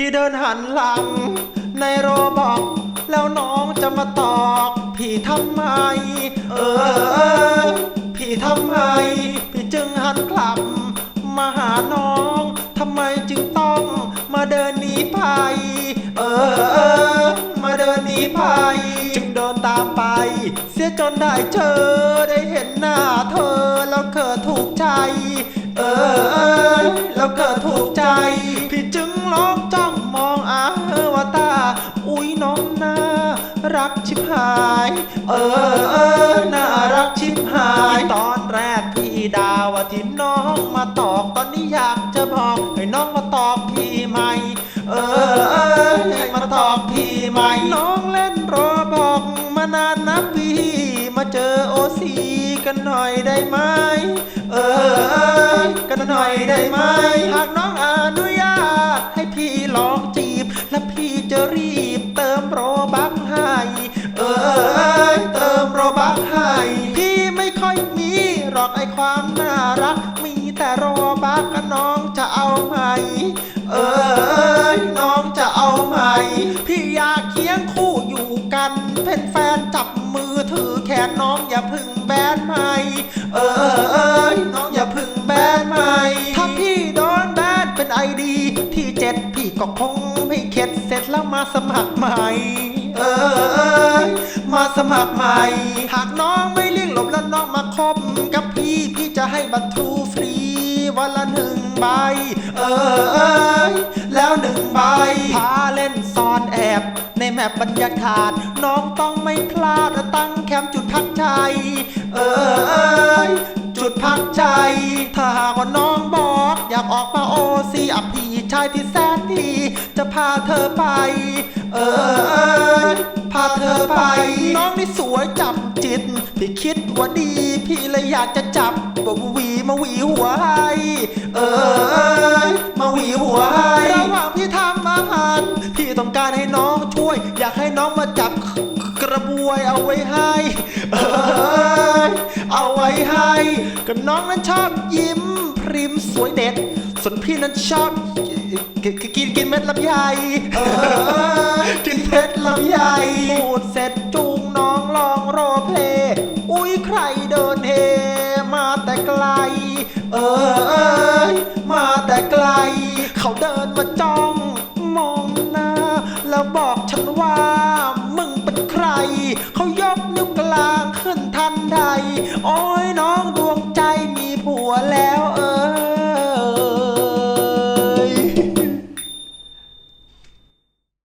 พี่เดินหันหลัง ในโรบอก แล้วน้องจะมาตอก พี่ทำไม เออ พี่ทำไม พี่จึงหันกลับ มาหาน้องทำไมจึงต้องมาเดินหนีไป เออ มาเดินหนีไป จึงเดินตามไป เสียจนได้เจอได้เห็นหน้าเธอแล้วเกิดถูกใจ เออ แล้วเกิดถูกใจ รักชิบหาย เออเออน่ารักชิบหาย ตอนแรกพี่ดาว่าที่น้องมาตอกตอนนี้อยากจะบอกให้น้องมาตอกพี่ใหม่ เออเออให้มาตอกพี่ใหม่ น้องเล่นรอบอกมานานนะพี่มาเจอโอซีกันหน่อยได้ไหม เออเออกันหน่อยได้ไหมหากน้องอนุญาตให้พี่ลอง ไหม เออเออน้องจะเอาไหม พี่อยากเคียงคู่อยู่กัน เป็นแฟนจับมือถือแขนน้องอย่าพึ่งแบนไหม เออเออน้องอย่าพึ่งแบนไหม ถ้าพี่โดนแบนเป็นไอดี ที่เจ็ดพี่ก็คงไม่เข็ดเสร็จแล้วมาสมัครใหม่เออเออมาสมัครใหม่ หากน้องไม่เลี่ยงหลบแล้วน้องมาคบกับพี่พี่จะให้บัตรทูฟรีวันละหนึ่ง ใบ เออเออแล้วหนึ่งใบ พาเล่นซ่อนแอบ ในแมปบรรยากาศ น้องต้องไม่พลาดตั้งแคมป์จุดพักใจ เออเออจุดพักใจ ถ้าหากว่าน้องบอกอยากออกมาโอซีอับพี่ชายที่แสนดี จะพาเธอไป เออเออพาเธอไป น้องนี่สวยจับจิต พี่คิดว่าดี พี่เลยอยากจะจับบว มาหวีหัวให้เออเออมาหวีหัวให้ระหว่างพี่ทำอาหารพี่ต้องการให้น้องช่วย อยากให้น้องมาจับกระบวยเอาไว้ให้ เออเอาไว้ให้ก็น้องนั้นชอบยิ้มพริมสวยเด็ดส่วนพี่นั้นชอบกินกินกินเม็ดลำไยเออกินเม็ดลำไยพูดเสร็จจูงน้องลองโรลเพลย์อุ้ยใครเดินเฮมาแต่ไกล เออเอยมาแต่ไกล เขาเดินมาจ้อง มองหน้า แล้วบอกฉันว่า มึงเป็นใคร เขายก